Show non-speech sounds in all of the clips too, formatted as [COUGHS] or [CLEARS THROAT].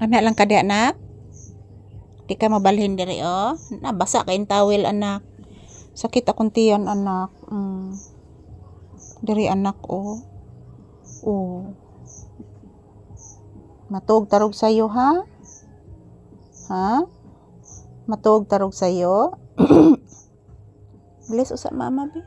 Ana lang kada anak. Di ka mabalhin diri oh. Nabasa kay towel anak. Sakit akong tiyan anak. Mm. Diri anak oh. Oh. Matog tarog sayo ha? Ha? Matog tarog sayo? [CLEARS THROAT] Bless usa mama be.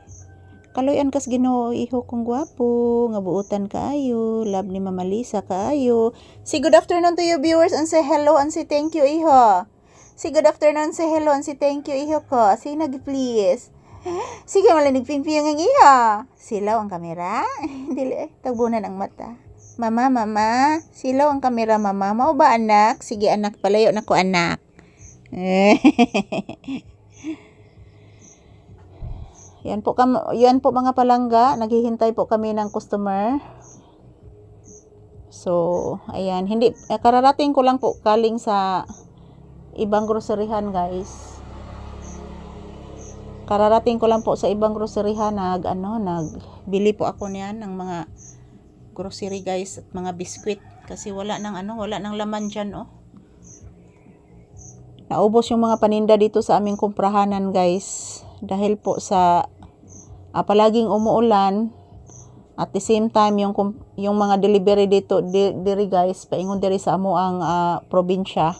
Kaloyan kas Ginoo iho kong gwapo, nga buutan kaayo, love ni Mama Lisa kaayo. Say good afternoon to you viewers and say hello and say thank you iho. Say good afternoon, say hello and say thank you iho ko. Say nag please. [GASPS] Sige malanig pingping ang iho. Silaw ang kamera. [LAUGHS] Dili eh, tagbunan ang mata. Mama, mama, silaw ang kamera mama. Mao ba anak? Sige anak, palayo na ko anak. [LAUGHS] Yan po kam yan po mga palangga, naghihintay po kami ng customer. So, ayan, hindi eh, kararating ko lang po kaling sa ibang groceryhan, guys. Kararating ko lang po sa ibang groceryhan nag ano, nagbili po ako niyan ng mga grocery, guys, at mga biskwit kasi wala nang ano, wala nang laman diyan, oh. Naubos yung mga paninda dito sa aming kumprahanan, guys. Dahil po sa ah, palaging umuulan. At the same time yung yung mga delivery dito di, diri guys paingon diri sa amo ang ah, probinsya.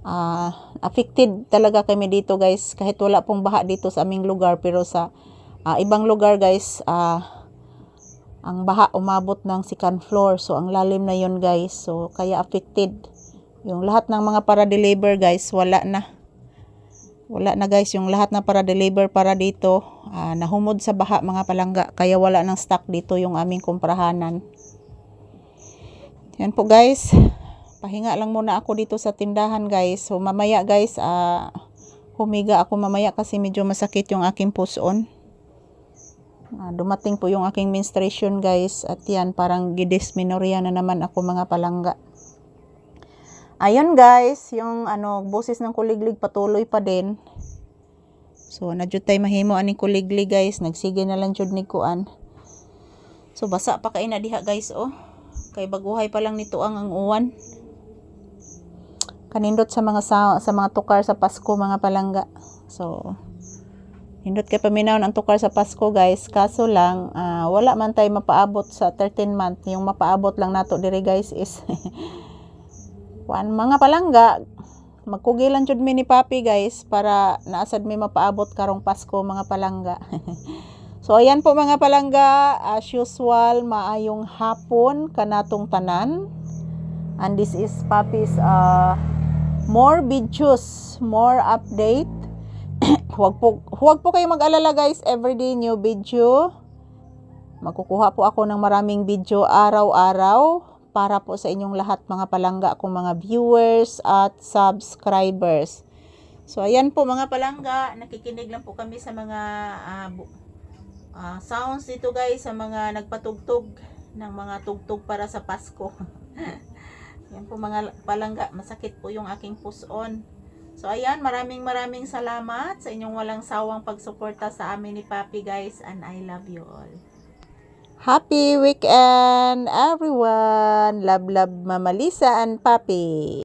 Ah, affected talaga kami dito guys kahit wala pong baha dito sa aming lugar pero sa ah, ibang lugar guys ah, ang baha umabot ng second floor. So ang lalim na yon guys. So kaya affected. Yung lahat ng mga para deliver guys wala na wala na guys. Yung lahat na para deliver para dito ah, nahumod sa baha mga palangga. Kaya wala ng stock dito yung aming kumprahanan. Yan po guys. Pahinga lang muna ako dito sa tindahan guys. So mamaya guys ah, humiga ako mamaya kasi medyo masakit yung aking puson. Ah, dumating po yung aking menstruation guys. At yan parang gidysmenorrhea na naman ako mga palangga Ayun guys, yung ano, boses ng kuliglig patuloy pa din. So, nadyot tay mahimo aning kuliglig guys, nagsige na lang jud ni kuan. So, basa pa kay na diha guys oh. Kay baguhay pa lang nito ang ang uwan. Kanindot sa mga sa, sa mga tukar sa Pasko mga palangga. So, Hindot kay paminaw ang tukar sa Pasko guys. Kaso lang, ah, wala man tayo mapaabot sa 13 month. Yung mapaabot lang nato diri guys is [LAUGHS] Kuan mga palangga, magkugilan jud mi ni Papi guys para naasad mi mapaabot karong Pasko mga palangga. [LAUGHS] so ayan po mga palangga, as usual maayong hapon kanatong tanan. And this is Papi's uh, more videos, more update. [COUGHS] huwag po huwag po kayo mag-alala guys, everyday new video. Magkukuha po ako ng maraming video araw-araw para po sa inyong lahat mga palangga kong mga viewers at subscribers. So ayan po mga palangga, nakikinig lang po kami sa mga bu- ah, sounds dito guys sa mga nagpatugtog ng mga tugtog para sa Pasko. [LAUGHS] Yan po mga palangga, masakit po yung aking puson. So ayan, maraming maraming salamat sa inyong walang sawang pagsuporta sa amin ni Papi guys and I love you all. Happy weekend everyone! Love love Mama Lisa and Papi.